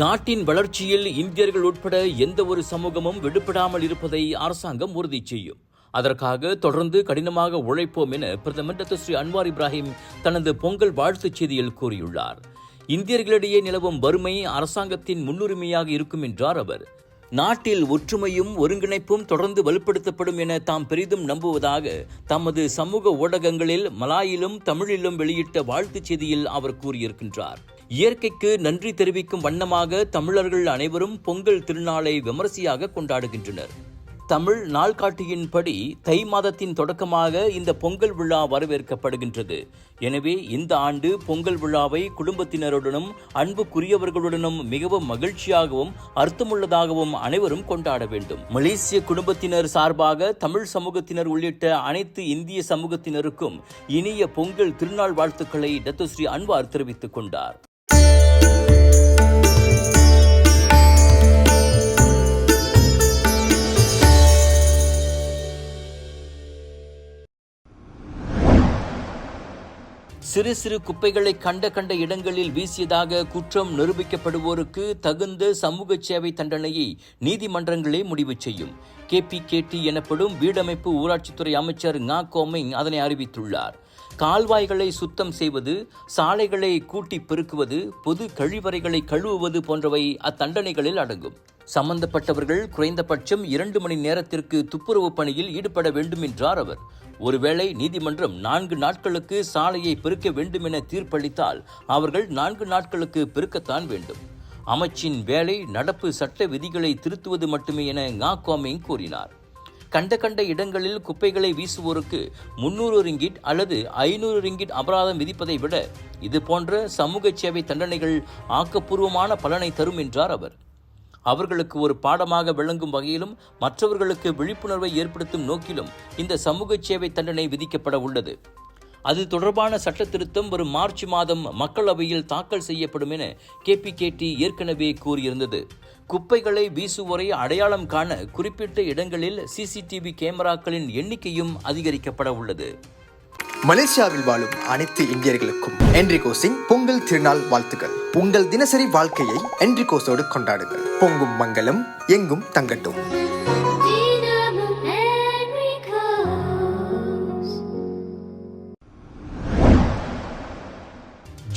நாட்டின் வளர்ச்சியில் இந்தியர்கள் உட்பட எந்த ஒரு சமூகமும் விடுபடாமல் இருப்பதை அரசாங்கம் உறுதி செய்யும். அதற்காக தொடர்ந்து கடினமாக உழைப்போம் என பிரதமர் டாக்டர் ஸ்ரீ அன்வார் இப்ராஹிம் தனது பொங்கல் வாழ்த்துச் செய்தியில் கூறியுள்ளார். இந்தியர்களிடையே நிலவும் வறுமை அரசாங்கத்தின் முன்னுரிமையாக இருக்கும் என்றார் அவர். நாட்டில் ஒற்றுமையும் ஒருங்கிணைப்பும் தொடர்ந்து வலுப்படுத்தப்படும் என தாம் பெரிதும் நம்புவதாக தமது சமூக ஊடகங்களில் மலாயிலும் தமிழிலும் வெளியிட்ட வாழ்த்துச் செய்தியில் அவர் கூறியிருக்கின்றார். இயற்கைக்கு நன்றி தெரிவிக்கும் வண்ணமாக தமிழர்கள் அனைவரும் பொங்கல் திருநாளை விமரிசையாக கொண்டாடுகின்றனர். தமிழ் நாள்காட்டியின்படி தை மாதத்தின் தொடக்கமாக இந்த பொங்கல் விழா வரவேற்கப்படுகின்றது. எனவே இந்த ஆண்டு பொங்கல் விழாவை குடும்பத்தினருடனும் அன்புக்குரியவர்களுடனும் மிகவும் மகிழ்ச்சியாகவும் அர்த்தமுள்ளதாகவும் அனைவரும் கொண்டாட வேண்டும். மலேசிய குடும்பத்தினர் சார்பாக தமிழ் சமூகத்தினர் உள்ளிட்ட அனைத்து இந்திய சமூகத்தினருக்கும் இனிய பொங்கல் திருநாள் வாழ்த்துக்களை டத்துஸ்ரீ அன்வார் தெரிவித்துக் கொண்டார். சிறு சிறு குப்பைகளை கண்ட கண்ட இடங்களில் வீசியதாக குற்றம் நிரூபிக்கப்படுவோருக்கு தகுந்த சமூக சேவை தண்டனையை நீதிமன்றங்களே முடிவு செய்யும். கேபிகேடி எனப்படும் வீடமைப்பு ஊராட்சித்துறை அமைச்சர் ngா கோமிங் அதனை அறிவித்துள்ளார். கால்வாய்களை சுத்தம் செய்வது சாலைகளை கூட்டி பெருக்குவது பொது கழிவறைகளை கழுவுவது போன்றவை அத்தண்டனைகளில் அடங்கும். சம்பந்தப்பட்டவர்கள் குறைந்தபட்சம் இரண்டு மணி நேரத்திற்கு துப்புரவு பணியில் ஈடுபட வேண்டும் என்றார் அவர். ஒருவேளை நீதிமன்றம் நான்கு நாட்களுக்கு சாலையை பெருக்க வேண்டும் என தீர்ப்பளித்தால் அவர்கள் நான்கு நாட்களுக்கு பெருக்கத்தான் வேண்டும். அமைச்சின் வேலை நடப்பு சட்ட விதிகளை திருத்துவது மட்டுமே என ngா கோமிங் கூறினார். கண்ட கண்ட இடங்களில் குப்பைகளை வீசுவோருக்கு முன்னூறு ரிங்கிட் அல்லது ஐநூறு ரிங்கிட் அபராதம் விதிப்பதை விட இதுபோன்ற சமூக சேவை தண்டனைகள் ஆக்கப்பூர்வமான பலனை தரும் என்றார் அவர். அவர்களுக்கு ஒரு பாடமாக விளங்கும் வகையிலும் மற்றவர்களுக்கு விழிப்புணர்வை ஏற்படுத்தும் நோக்கிலும் இந்த சமூக சேவை தண்டனை விதிக்கப்பட உள்ளது. அது தொடர்பான சட்ட திருத்தம் வரும் மார்ச் மாதம் மக்களவையில் தாக்கல் செய்யப்படும் என கேபிகேடி ஏற்கனவே கூறியிருந்தது. குப்பைகளை வீசுவோரை அடையாளம் காண குறிப்பிட்ட இடங்களில் சிசிடிவி கேமராக்களின் எண்ணிக்கையும் அதிகரிக்கப்பட உள்ளது. மலேசியாவில் வாழும் அனைத்து இந்தியர்களுக்கும் என்ரிகோ சிங் பொங்கல் திருநாள் வாழ்த்துக்கள். உங்கள் தினசரி வாழ்க்கையை என்ரிகோஸோடு கொண்டாடுங்கள். பொங்கும் மங்களம் எங்கும் தங்கட்டும்.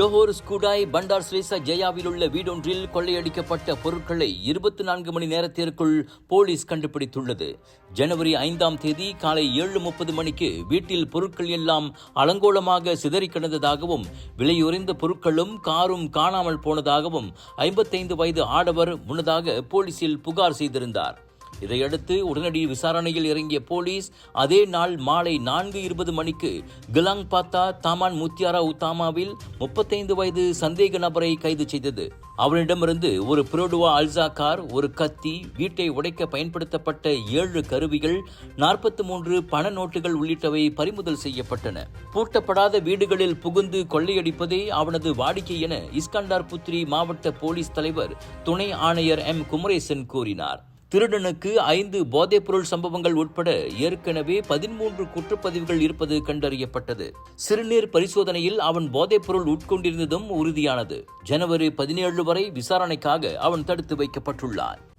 ஜோஹோர் ஸ்கூடாய் பண்டார் ஸ்ரேசா ஜெயாவில் உள்ள வீடொன்றில் கொள்ளையடிக்கப்பட்ட பொருட்களை இருபத்தி நான்கு மணி நேரத்திற்குள் போலீஸ் கண்டுபிடித்துள்ளது. ஜனவரி ஐந்தாம் தேதி காலை ஏழு முப்பது மணிக்கு வீட்டில் பொருட்கள் எல்லாம் அலங்கோலமாக சிதறி கிடந்ததாகவும் விலையுறைந்த பொருட்களும் காரும் காணாமல் போனதாகவும் ஐம்பத்தைந்து வயது ஆடவர் முன்னதாக போலீசில் புகார் செய்திருந்தார். இதையடுத்து உடனடி விசாரணையில் இறங்கிய போலீஸ் அதே நாள் மாலை நான்கு இருபது மணிக்கு கிலாங் பாத்தா தாமான் முத்தியாரா உத்தாமாவில் முப்பத்தைந்து வயது சந்தேக நபரை கைது செய்தது. அவனிடமிருந்து ஒரு புரோடுவா அல்சா கார் ஒரு கத்தி வீட்டை உடைக்க பயன்படுத்தப்பட்ட ஏழு கருவிகள் நாற்பத்தி மூன்று பண நோட்டுகள் உள்ளிட்டவை பறிமுதல் செய்யப்பட்டன. பூட்டப்படாத வீடுகளில் புகுந்து கொள்ளையடிப்பதே அவனது வாடிக்கை என இஸ்கண்டார் புத்ரி மாவட்ட போலீஸ் தலைவர் துணை ஆணையர் எம். குமரேசன் கூறினார். திருடனுக்கு ஐந்து போதைப்பொருள் சம்பவங்கள் உட்பட ஏற்கனவே பதிமூன்று குற்றப்பதிவுகள் இருப்பது கண்டறியப்பட்டது. சிறுநீர் பரிசோதனையில் அவன் போதைப்பொருள் உட்கொண்டிருந்ததும் உறுதியானது. ஜனவரி பதினேழு வரை விசாரணைக்காக அவன் தடுத்து வைக்கப்பட்டுள்ளான்.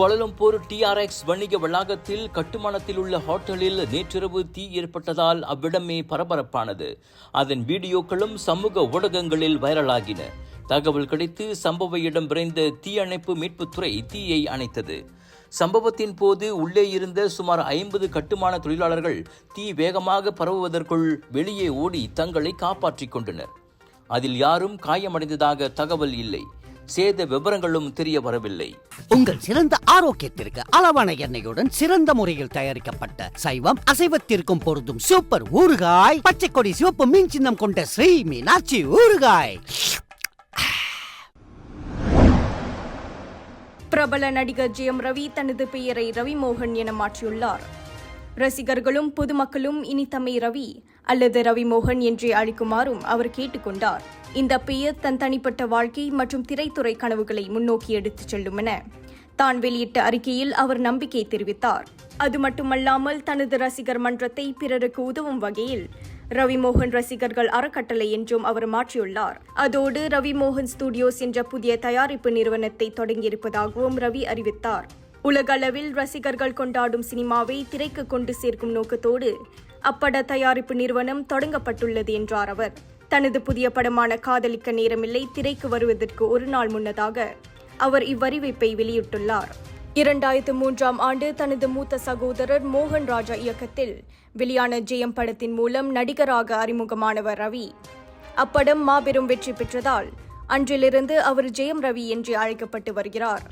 Kuala Lumpur T R X வணிக வளாகத்தில் கட்டுமானத்தில் உள்ள ஹோட்டலில் நேற்றிரவு தீ ஏற்பட்டதால் அவ்விடமே பரபரப்பானது. அதன் வீடியோக்களும் சமூக ஊடகங்களில் வைரலாகின. தகவல் கிடைத்து சம்பவ இடம் விரைந்த தீயணைப்பு மீட்புத்துறை தீயை அணைத்தது. சம்பவத்தின் போது உள்ளே இருந்த சுமார் ஐம்பது கட்டுமான தொழிலாளர்கள் தீ வேகமாக பரவுவதற்குள் வெளியே ஓடி தங்களை காப்பாற்றிக் கொண்டனர். அதில் யாரும் காயமடைந்ததாக தகவல் இல்லை. சேத விவரங்களும் தெரிய வரவில்லை. உங்கள் சிறந்த ஆரோக்கியத்திற்கு அளவான எண்ணெயுடன் சிறந்த முறையில் தயாரிக்கப்பட்ட சைவம் அசைவத்திற்கும் பொருந்தும் சூப்பர் ஊறுகாய் பச்சை கொடி சிவப்பு மீன் சின்னம் கொண்ட ஸ்ரீ மீனாட்சி ஊறுகாய். பிரபல நடிகர் ஜெயம் ரவி தனது பெயரை ரவிமோகன் என மாற்றியுள்ளார். ரசிகர்களும் பொதுமக்களும் இனி தம்மை ரவி. அல்லது ரவிமோகன் என்றே அழைக்குமாறும் அவர் கேட்டுக்கொண்டார். இந்த பெயர் தன் தனிப்பட்ட வாழ்க்கை மற்றும் திரைத்துறை கனவுகளை முன்னோக்கி எடுத்துச் செல்லும் என தான் வெளியிட்ட அறிக்கையில் அவர் நம்பிக்கை தெரிவித்தார். அது மட்டுமல்லாமல் தனது ரசிகர் மன்றத்தை பிறருக்கு உதவும் வகையில் ரவிமோகன் ரசிகர்கள் அறக்கட்டளை என்றும் அவர் மாற்றியுள்ளார். அதோடு ரவிமோகன் ஸ்டுடியோஸ் என்ற புதிய தயாரிப்பு நிறுவனத்தை தொடங்கியிருப்பதாகவும் ரவி அறிவித்தார். உலகளவில் ரசிகர்கள் கொண்டாடும் சினிமாவை திரைக்கு கொண்டு சேர்க்கும் நோக்கத்தோடு அப்பட தயாரிப்பு நிறுவனம் தொடங்கப்பட்டுள்ளது என்றார் அவர். தனது புதிய படமான காதலிக்க நேரமில்லை திரைக்கு வருவதற்கு ஒரு நாள் முன்னதாக அவர் இவ்வறிவிப்பை வெளியிட்டுள்ளார். இரண்டாயிரத்து மூன்றாம் ஆண்டு தனது மூத்த சகோதரர் மோகன் ராஜா இயக்கத்தில் வெளியான ஜெயம் படத்தின் மூலம் நடிகராக அறிமுகமானவர் ரவி. அப்படம் மாபெரும் வெற்றி பெற்றதால் அன்றிலிருந்து அவர் ஜெயம் ரவி என்று அழைக்கப்பட்டு வருகிறார்.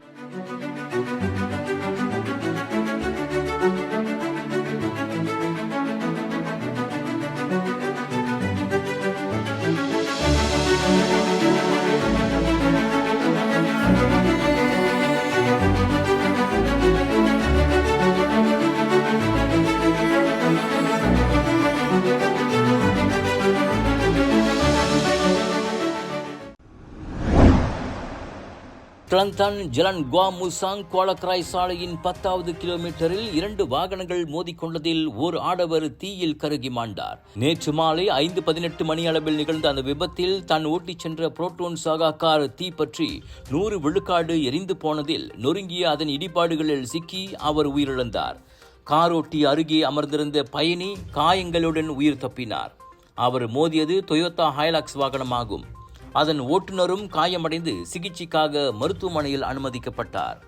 கிளந்தன் ஜலன் குவா முசாங் கோலக்ராய் சாலையின் பத்தாவது கிலோமீட்டரில் இரண்டு வாகனங்கள் மோதிக்கொண்டதில் ஓர் ஆடவர் தீயில் கருகி மாண்டார். நேற்று மாலை ஐந்து பதினெட்டு மணி அளவில் நிகழ்ந்த அந்த விபத்தில் தான் ஓட்டிச் சென்ற புரோட்டோன் சாகா கார் தீப்பற்றி நூறு விழுக்காடு எரிந்து போனதில் நொறுங்கிய அதன் இடிபாடுகளில் சிக்கி அவர் உயிரிழந்தார். காரோட்டி அருகே அமர்ந்திருந்த பயணி காயங்களுடன் உயிர் தப்பினார். அவர் மோதியது டொயோட்டா ஹைலாக்ஸ் வாகனமாகும். அதன் ஓட்டுநரும் காயமடைந்து சிகிச்சைக்காக மருத்துவமனையில் அனுமதிக்கப்பட்டார்.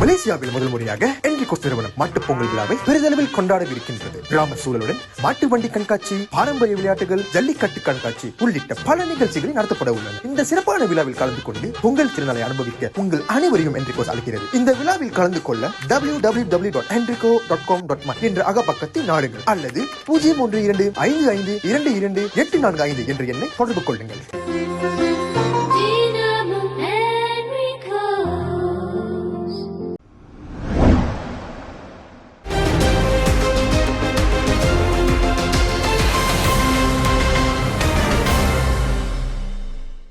மலேசியாவில் முதல் முறையாக என்ரிகோஸ் நிறுவனம் மாட்டுப் பொங்கல் விழாவை பெரிதளவில் கொண்டாடவிருக்கின்றது. கிராம சூழலுடன் மாட்டு வண்டி கண்காட்சி பாரம்பரிய விளையாட்டுகள் ஜல்லிக்கட்டு கண்காட்சி உள்ளிட்ட பல நிகழ்ச்சிகள் நடத்தப்பட உள்ளன. இந்த சிறப்பான விழாவில் கலந்து கொண்டு பொங்கல் திருநாளை அனுபவிக்க உங்கள் அனைவரையும் என்ரிகோஸ் அழைக்கிறது இந்த விழாவில் கலந்து கொள்ள W W W dot Enrico dot com dot my என்ற அகப்பக்கத்தை நாடுங்கள் அல்லது பூஜ்ஜியம் ஒன்று இரண்டு ஐந்து ஐந்து இரண்டு இரண்டு எட்டு நான்கு ஐந்து என்ற எண்ணை தொடர்பு கொள்ளுங்கள்.